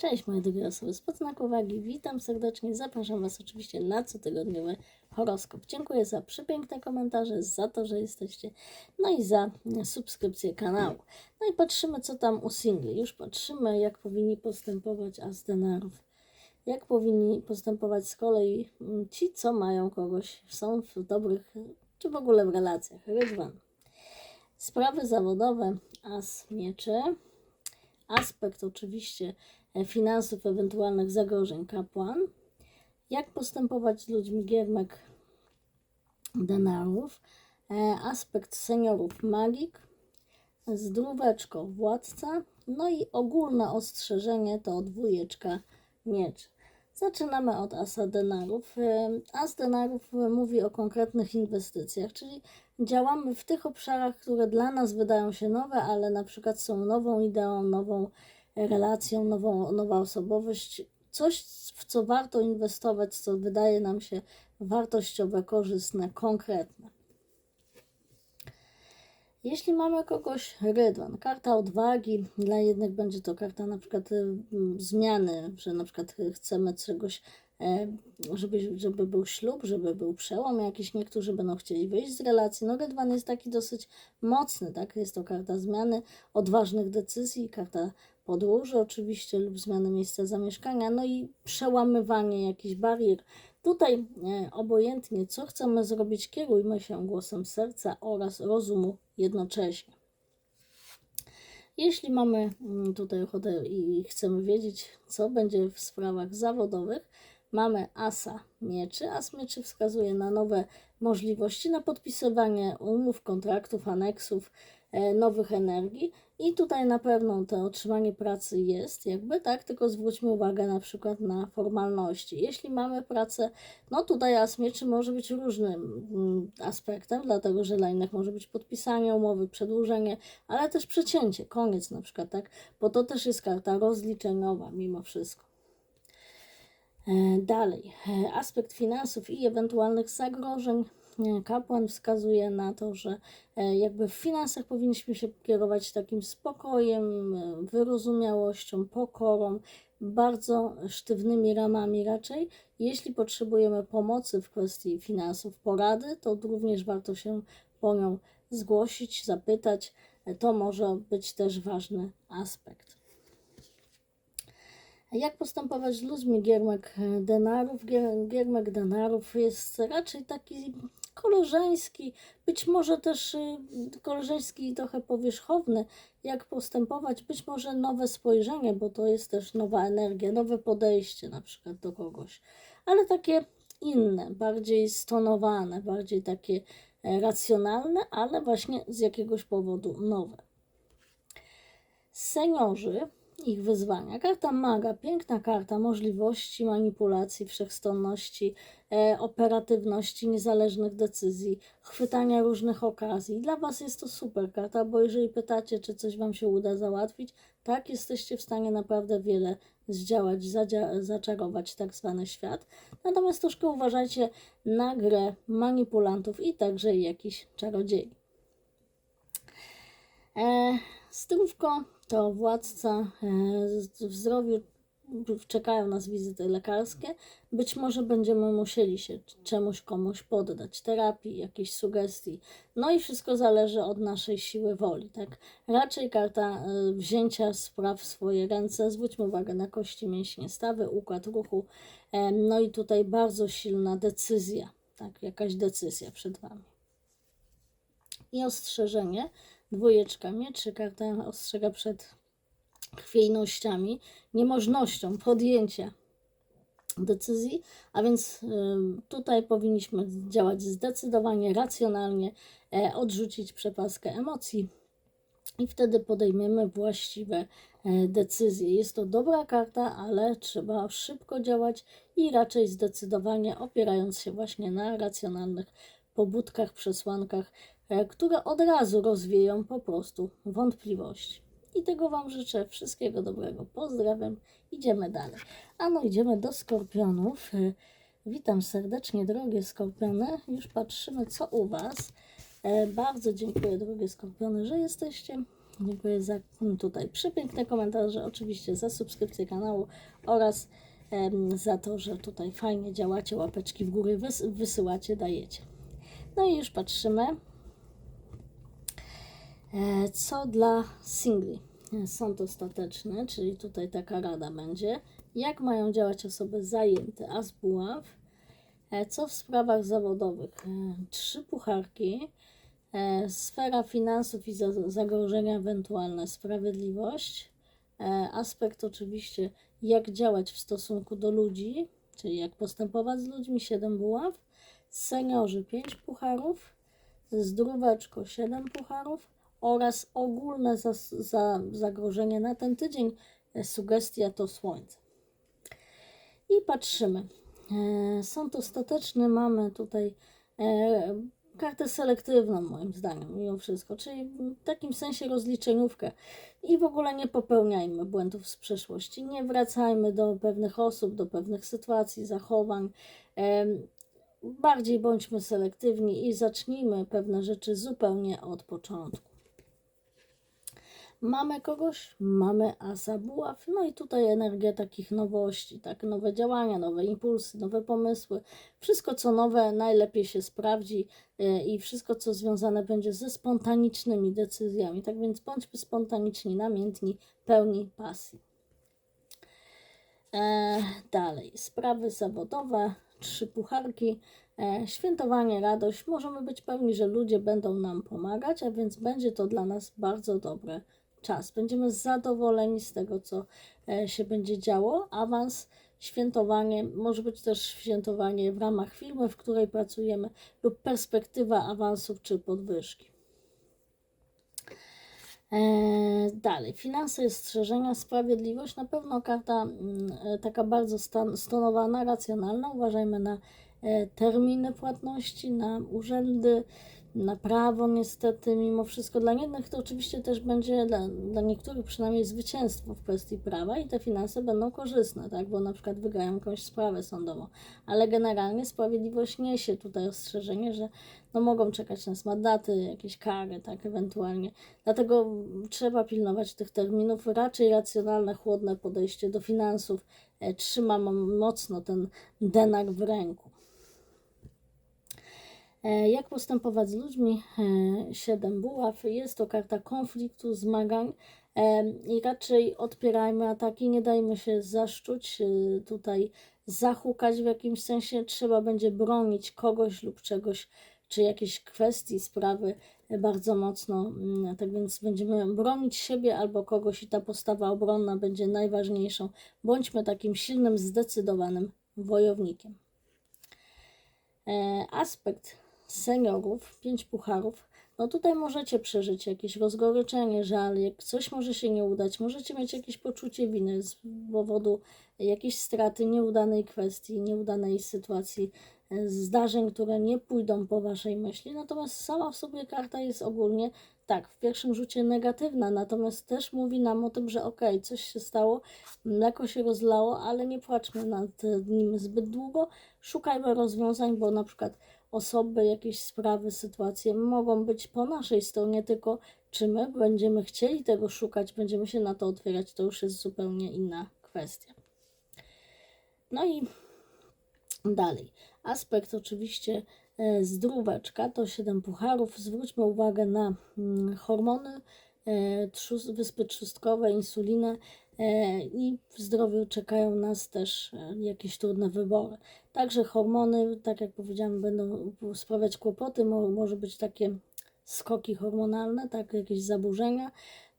Cześć moje drogie osoby z podznaku wagi, witam serdecznie, zapraszam Was oczywiście na cotygodniowy horoskop. Dziękuję za przepiękne komentarze, za to, że jesteście, no i za subskrypcję kanału. No i patrzymy co tam u singli, już patrzymy jak powinni postępować Asdenarów. Jak powinni postępować z kolei mm, ci, co mają kogoś, są w dobrych, czy w ogóle w relacjach. Rydwan. Sprawy zawodowe, as mieczy, aspekt oczywiście finansów, ewentualnych zagrożeń kapłan, jak postępować z ludźmi giermek denarów, e, aspekt seniorów magik, zdróweczko władca, no i ogólne ostrzeżenie to dwójeczka miecz. Zaczynamy od asa denarów. E, As denarów e, mówi o konkretnych inwestycjach, czyli działamy w tych obszarach, które dla nas wydają się nowe, ale na przykład są nową ideą, nową relacją, nową, nowa osobowość, coś, w co warto inwestować, co wydaje nam się wartościowe, korzystne, konkretne. Jeśli mamy kogoś rydwan, karta odwagi, dla jednych będzie to karta na przykład y, zmiany, że na przykład chcemy czegoś, e, żeby, żeby był ślub, żeby był przełom jakiś, niektórzy będą chcieli wyjść z relacji. No rydwan jest taki dosyć mocny, tak? Jest to karta zmiany, odważnych decyzji, karta podróży oczywiście lub zmiany miejsca zamieszkania, no i przełamywanie jakichś barier. Tutaj e, obojętnie, co chcemy zrobić, kierujmy się głosem serca oraz rozumu jednocześnie. Jeśli mamy mm, tutaj ochotę i chcemy wiedzieć, co będzie w sprawach zawodowych, mamy asa mieczy. As mieczy wskazuje na nowe możliwości, na podpisywanie umów, kontraktów, aneksów, e, nowych energii i tutaj na pewno to otrzymanie pracy jest, jakby tak, tylko zwróćmy uwagę na przykład na formalności. Jeśli mamy pracę, no tutaj as mieczy może być różnym mm, aspektem, dlatego że dla innych może być podpisanie umowy, przedłużenie, ale też przecięcie, koniec na przykład, tak, bo to też jest karta rozliczeniowa mimo wszystko. E, Dalej, e, aspekt finansów i ewentualnych zagrożeń. E, Kapłan wskazuje na to, że e, jakby w finansach powinniśmy się kierować takim spokojem, e, wyrozumiałością, pokorą, bardzo sztywnymi ramami raczej. Jeśli potrzebujemy pomocy w kwestii finansów, porady, to również warto się po nią zgłosić, zapytać. To może być też ważny aspekt. Jak postępować z ludźmi giermek denarów? Gier- Giermek denarów jest raczej taki koleżeński, być może też y, koleżeński i trochę powierzchowny. Jak postępować? Być może nowe spojrzenie, bo to jest też nowa energia, nowe podejście na przykład do kogoś, ale takie inne, bardziej stonowane, bardziej takie e, racjonalne, ale właśnie z jakiegoś powodu nowe. Seniorzy, ich wyzwania. Karta maga, piękna karta możliwości manipulacji, wszechstronności, e, operatywności, niezależnych decyzji, chwytania różnych okazji. Dla Was jest to super karta, bo jeżeli pytacie, czy coś Wam się uda załatwić, tak jesteście w stanie naprawdę wiele zdziałać, zadzia- zaczarować tak zwany świat. Natomiast troszkę uważajcie na grę manipulantów i także jakichś czarodziei. E, Zdrówko to władca e, w zdrowiu czekają nas wizyty lekarskie. Być może będziemy musieli się czemuś komuś poddać, terapii, jakiejś sugestii. No i wszystko zależy od naszej siły woli, tak? Raczej karta e, wzięcia spraw w swoje ręce. Zwróćmy uwagę na kości mięśnie stawy, układ ruchu. No i tutaj bardzo silna decyzja, tak? Jakaś decyzja przed Wami. I ostrzeżenie. Dwójeczka mieczy, karta ostrzega przed chwiejnościami, niemożnością podjęcia decyzji, a więc ym, tutaj powinniśmy działać zdecydowanie, racjonalnie, e, odrzucić przepaskę emocji i wtedy podejmiemy właściwe e, decyzje. Jest to dobra karta, ale trzeba szybko działać i raczej zdecydowanie opierając się właśnie na racjonalnych pobudkach, przesłankach, które od razu rozwieją po prostu wątpliwości. I tego Wam życzę. Wszystkiego dobrego. Pozdrawiam. Idziemy dalej. A no, idziemy do skorpionów. E, Witam serdecznie, drogie skorpiony. Już patrzymy, co u Was. E, Bardzo dziękuję, drogie skorpiony, że jesteście. Dziękuję za mm, tutaj przepiękne komentarze, oczywiście za subskrypcję kanału oraz za to, że tutaj fajnie działacie, łapeczki w górę wys wysyłacie, dajecie. No i już patrzymy, e, co dla singli. E, Sąd ostateczny, czyli tutaj taka rada będzie. Jak mają działać osoby zajęte, a z buław? E, Co w sprawach zawodowych? E, Trzy pucharki. E, Sfera finansów i za- zagrożenia ewentualne, sprawiedliwość. E, Aspekt oczywiście, jak działać w stosunku do ludzi, czyli jak postępować z ludźmi, 7 buław. Seniorzy 5 pucharów. Zdróweczko 7 pucharów. Oraz ogólne za, za zagrożenie na ten tydzień, e, sugestia to słońce. I patrzymy. E, Sąd ostateczny mamy tutaj e, kartę selektywną moim zdaniem mimo wszystko, czyli w takim sensie rozliczeniówkę i w ogóle nie popełniajmy błędów z przeszłości, nie wracajmy do pewnych osób, do pewnych sytuacji, zachowań, bardziej bądźmy selektywni i zacznijmy pewne rzeczy zupełnie od początku. Mamy kogoś, mamy asa buław, no i tutaj energia takich nowości, tak, nowe działania, nowe impulsy, nowe pomysły. Wszystko co nowe najlepiej się sprawdzi y, i wszystko co związane będzie ze spontanicznymi decyzjami. Tak więc bądźmy spontaniczni, namiętni, pełni pasji. E, dalej, sprawy zawodowe, trzy pucharki, e, świętowanie, radość. Możemy być pewni, że ludzie będą nam pomagać, a więc będzie to dla nas bardzo dobry czas. Będziemy zadowoleni z tego, co e, się będzie działo. Awans, świętowanie, może być też świętowanie w ramach firmy, w której pracujemy, lub perspektywa awansów czy podwyżki. Eee, dalej, finanse strzeżenia, sprawiedliwość, na pewno karta mm, e, taka bardzo stan, stonowana, racjonalna. Uważajmy na e, terminy płatności, na urzędy, na prawo niestety, mimo wszystko. Dla jednych to oczywiście też będzie, dla, dla niektórych przynajmniej zwycięstwo w kwestii prawa i te finanse będą korzystne, tak, bo na przykład wygrają jakąś sprawę sądową. Ale generalnie sprawiedliwość niesie tutaj ostrzeżenie, że no mogą czekać nas mandaty, jakieś kary, tak, ewentualnie. Dlatego trzeba pilnować tych terminów. Raczej racjonalne, chłodne podejście do finansów e, trzyma m- mocno ten denak w ręku. E, Jak postępować z ludźmi? E, Siedem buław. Jest to karta konfliktu, zmagań e, i raczej odpierajmy ataki, nie dajmy się zaszczuć, tutaj zahukać w jakimś sensie. Trzeba będzie bronić kogoś lub czegoś, czy jakiejś kwestii, sprawy bardzo mocno. mm, Tak więc będziemy bronić siebie albo kogoś i ta postawa obronna będzie najważniejszą. Bądźmy takim silnym, zdecydowanym wojownikiem. Aspekt seniorów, pięć pucharów. No tutaj możecie przeżyć jakieś rozgoryczenie, żal, jak coś może się nie udać, możecie mieć jakieś poczucie winy z powodu jakiejś straty, nieudanej kwestii, nieudanej sytuacji, e, zdarzeń, które nie pójdą po waszej myśli. Natomiast sama w sobie karta jest ogólnie tak, w pierwszym rzucie negatywna, natomiast też mówi nam o tym, że okej, okay, coś się stało, mleko się rozlało, ale nie płaczmy nad nim zbyt długo, szukajmy rozwiązań, bo na przykład osoby, jakieś sprawy, sytuacje mogą być po naszej stronie, tylko czy my będziemy chcieli tego szukać, będziemy się na to otwierać, to już jest zupełnie inna kwestia. No i dalej. Aspekt oczywiście e, zdróweczka to 7 pucharów. Zwróćmy uwagę na mm, hormony, e, wyspy trzustkowe, insulinę i w zdrowiu czekają nas też e, jakieś trudne wybory. Także hormony, tak jak powiedziałam, będą sprawiać kłopoty, mo, może być takie skoki hormonalne, tak, jakieś zaburzenia.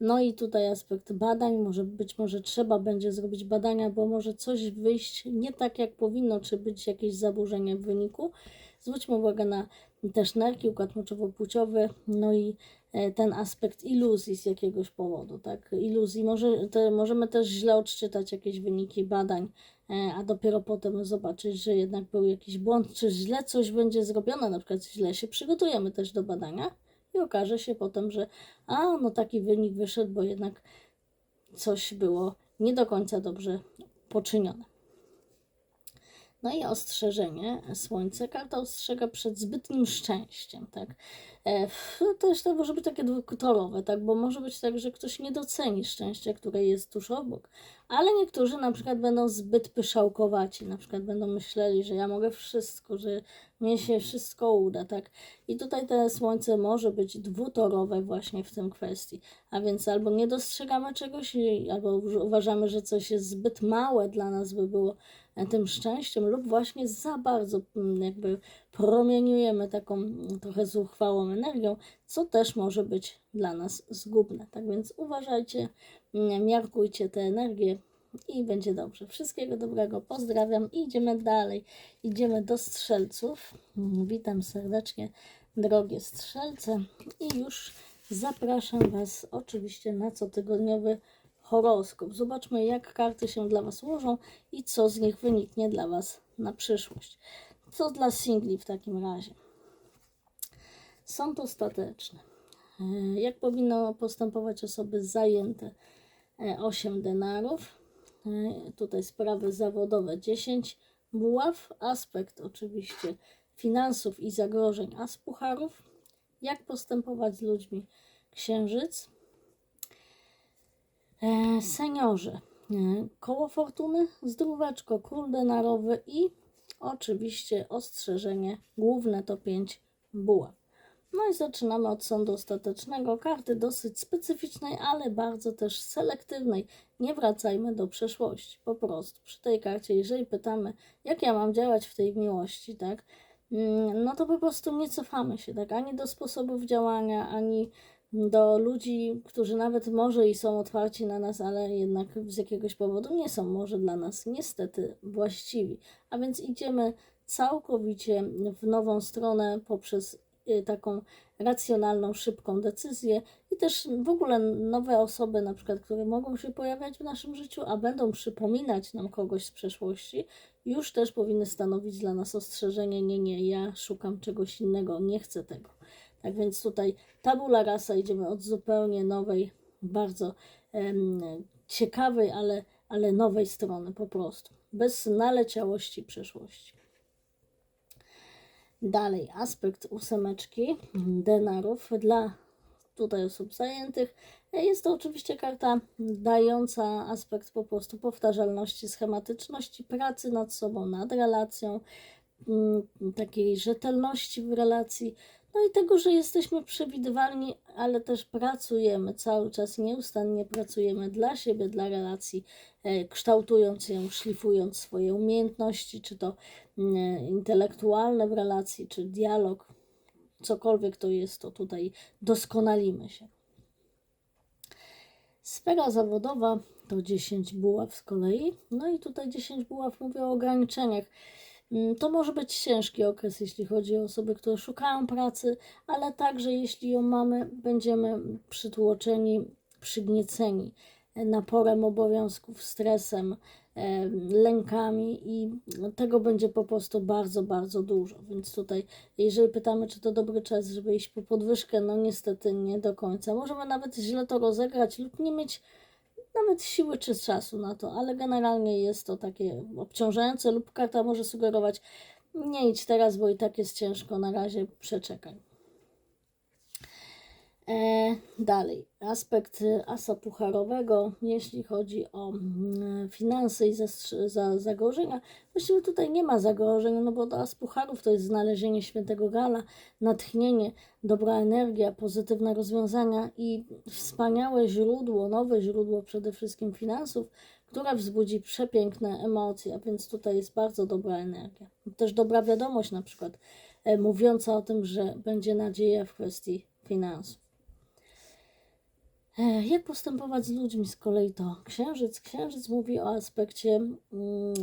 No i tutaj aspekt badań, może być może trzeba będzie zrobić badania, bo może coś wyjść nie tak jak powinno, czy być jakieś zaburzenie w wyniku. Zwróćmy uwagę na też nerki, układ moczowo-płciowy, no i e, ten aspekt iluzji z jakiegoś powodu, tak, iluzji. Może, te, możemy też źle odczytać jakieś wyniki badań, e, a dopiero potem zobaczyć, że jednak był jakiś błąd, czy źle coś będzie zrobione, na przykład źle się przygotujemy też do badania i okaże się potem, że a, no taki wynik wyszedł, bo jednak coś było nie do końca dobrze poczynione. No i ostrzeżenie, słońce, karta ostrzega przed zbytnim szczęściem, tak? E, no też to może być takie dwutorowe, tak? Bo może być tak, że ktoś nie doceni szczęścia, które jest tuż obok. Ale niektórzy na przykład będą zbyt pyszałkowaci, na przykład będą myśleli, że ja mogę wszystko, że mnie się wszystko uda, tak? I tutaj to słońce może być dwutorowe właśnie w tym kwestii. A więc albo nie dostrzegamy czegoś, albo uważamy, że coś jest zbyt małe dla nas, by było tym szczęściem, lub właśnie za bardzo mm, jakby promieniujemy taką mm, trochę zuchwałą energią, co też może być dla nas zgubne. Tak więc uważajcie, mm, miarkujcie te energię i będzie dobrze. Wszystkiego dobrego, pozdrawiam i idziemy dalej. Idziemy do strzelców. Witam serdecznie, drogie strzelce, i już zapraszam Was oczywiście na cotygodniowy horoskop. Zobaczmy, jak karty się dla Was ułożą i co z nich wyniknie dla Was na przyszłość. Co dla singli w takim razie? Sąd ostateczny. E, Jak powinno postępować osoby zajęte? 8 denarów. E, Tutaj sprawy zawodowe 10 buław. Aspekt oczywiście finansów i zagrożeń as pucharów. Jak postępować z ludźmi? Księżyc. E, seniorzy. E, koło fortuny, zdróweczko, król denarowy i oczywiście ostrzeżenie główne to 5 buław. No i zaczynamy od sądu ostatecznego. Karty dosyć specyficznej, ale bardzo też selektywnej. Nie wracajmy do przeszłości. Po prostu przy tej karcie, jeżeli pytamy, jak ja mam działać w tej miłości, tak? mm, No to po prostu nie cofamy się, tak? Ani do sposobów działania, ani do ludzi, którzy nawet może i są otwarci na nas, ale jednak z jakiegoś powodu nie są może dla nas niestety właściwi. A więc idziemy całkowicie w nową stronę poprzez y, taką racjonalną, szybką decyzję i też w ogóle nowe osoby, na przykład, które mogą się pojawiać w naszym życiu, a będą przypominać nam kogoś z przeszłości, już też powinny stanowić dla nas ostrzeżenie, nie, nie, ja szukam czegoś innego, nie chcę tego. Tak więc tutaj tabula rasa idziemy od zupełnie nowej, bardzo ciekawej, ale, ale nowej strony po prostu, bez naleciałości przeszłości. Dalej, aspekt ósemeczki denarów dla tutaj osób zajętych. Jest to oczywiście karta dająca aspekt po prostu powtarzalności, schematyczności, pracy nad sobą, nad relacją, mm, takiej rzetelności w relacji, no i tego, że jesteśmy przewidywalni, ale też pracujemy cały czas, nieustannie pracujemy dla siebie, dla relacji, e, kształtując ją, szlifując swoje umiejętności, czy to mm, intelektualne w relacji, czy dialog, cokolwiek to jest, to tutaj doskonalimy się. Sfera zawodowa to 10 buław z kolei. No i tutaj 10 buław mówię o ograniczeniach. Mm, To może być ciężki okres, jeśli chodzi o osoby, które szukają pracy, ale także jeśli ją mamy, będziemy przytłoczeni, przygnieceni naporem obowiązków, stresem, e, lękami i tego będzie po prostu bardzo, bardzo dużo. Więc tutaj, jeżeli pytamy, czy to dobry czas, żeby iść po podwyżkę, no niestety nie do końca. Możemy nawet źle to rozegrać lub nie mieć nawet siły czy czasu na to, ale generalnie jest to takie obciążające lub karta może sugerować nie idź teraz, bo i tak jest ciężko, na razie przeczekaj. E, dalej, aspekt asa pucharowego, jeśli chodzi o mm, finanse i za, zagrożenia. Właściwie tutaj nie ma zagrożeń, no bo as pucharów to jest znalezienie świętego gala, natchnienie, dobra energia, pozytywne rozwiązania i wspaniałe źródło, nowe źródło przede wszystkim finansów, które wzbudzi przepiękne emocje, a więc tutaj jest bardzo dobra energia. Też dobra wiadomość na przykład e, mówiąca o tym, że będzie nadzieja w kwestii finansów. E, Jak postępować z ludźmi z kolei to księżyc. Księżyc mówi o aspekcie mm,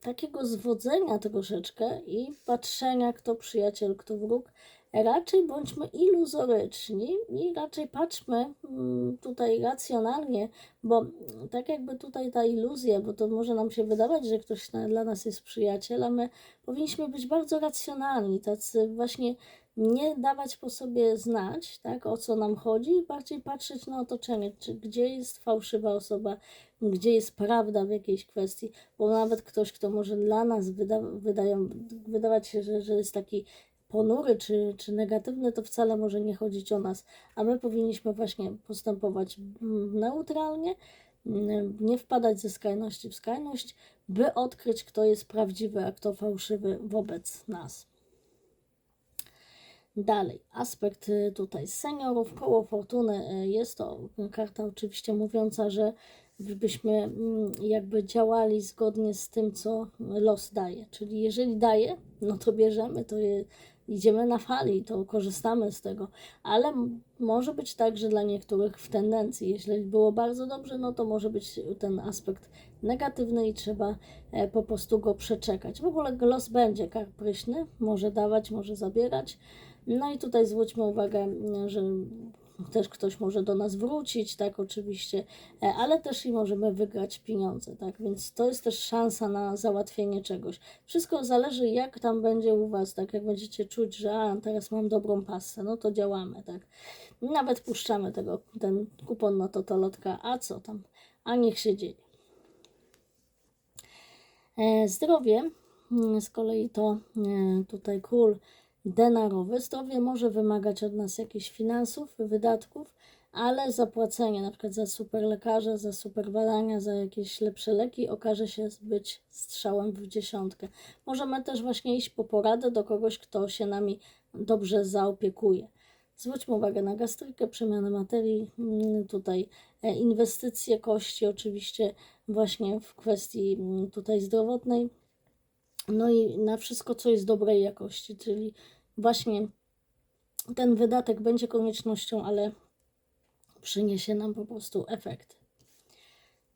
takiego zwodzenia troszeczkę i patrzenia, kto przyjaciel, kto wróg. Raczej bądźmy iluzoryczni i raczej patrzmy mm, tutaj racjonalnie, bo tak jakby tutaj ta iluzja, bo to może nam się wydawać, że ktoś dla nas jest przyjaciel, a my powinniśmy być bardzo racjonalni, tacy właśnie nie dawać po sobie znać, tak, o co nam chodzi, bardziej patrzeć na otoczenie, czy gdzie jest fałszywa osoba, gdzie jest prawda w jakiejś kwestii, bo nawet ktoś, kto może dla nas wyda, wydają, wydawać się, że, że jest taki ponury czy, czy negatywny, to wcale może nie chodzić o nas, a my powinniśmy właśnie postępować mm, neutralnie, mm, nie wpadać ze skrajności w skrajność, by odkryć, kto jest prawdziwy, a kto fałszywy wobec nas. Dalej, aspekt y, tutaj seniorów, koło fortuny y, jest to karta oczywiście mówiąca, że byśmy mm, jakby działali zgodnie z tym, co los daje. Czyli jeżeli daje, no to bierzemy, to je, idziemy na fali, to korzystamy z tego. Ale może być tak, że dla niektórych w tendencji, jeśli było bardzo dobrze, no to może być ten aspekt negatywny i trzeba e, po prostu go przeczekać. W ogóle los będzie karpryśny, może dawać, może zabierać. No i tutaj zwróćmy uwagę, m, że też ktoś może do nas wrócić, tak, oczywiście, e, ale też i możemy wygrać pieniądze, tak, więc to jest też szansa na załatwienie czegoś. Wszystko zależy, jak tam będzie u Was, tak, jak będziecie czuć, że a, teraz mam dobrą pasę, no to działamy, tak. Nawet puszczamy tego, ten kupon na totolotka, a co tam, a niech się dzieje. E, Zdrowie, mm, z kolei to e, tutaj król denarowy. Zdrowie może wymagać od nas jakichś finansów, wydatków, ale zapłacenie na przykład za super lekarza, za super badania, za jakieś lepsze leki okaże się być strzałem w dziesiątkę. Możemy też właśnie iść po poradę do kogoś, kto się nami dobrze zaopiekuje. Zwróćmy uwagę na gastrykę, przemianę materii, mm, tutaj e, inwestycje kości, oczywiście właśnie w kwestii mm, tutaj zdrowotnej, no i na wszystko, co jest dobrej jakości, czyli właśnie ten wydatek będzie koniecznością, ale przyniesie nam po prostu efekt.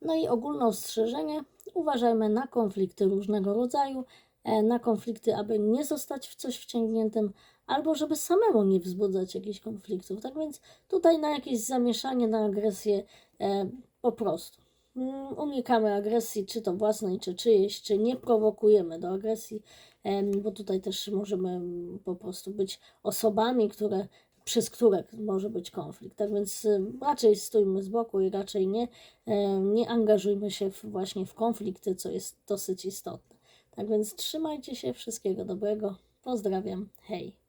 No i ogólne ostrzeżenie: uważajmy na konflikty różnego rodzaju, e, na konflikty, aby nie zostać w coś wciągniętym, albo żeby samemu nie wzbudzać jakichś konfliktów. Tak więc tutaj na jakieś zamieszanie, na agresję e, po prostu. Mm, Unikamy agresji, czy to własnej, czy czyjejś, czy nie prowokujemy do agresji, bo tutaj też możemy po prostu być osobami, które, przez które może być konflikt. Tak więc raczej stójmy z boku i raczej nie, nie angażujmy się w, właśnie w konflikty, co jest dosyć istotne. Tak więc trzymajcie się, wszystkiego dobrego. Pozdrawiam, hej.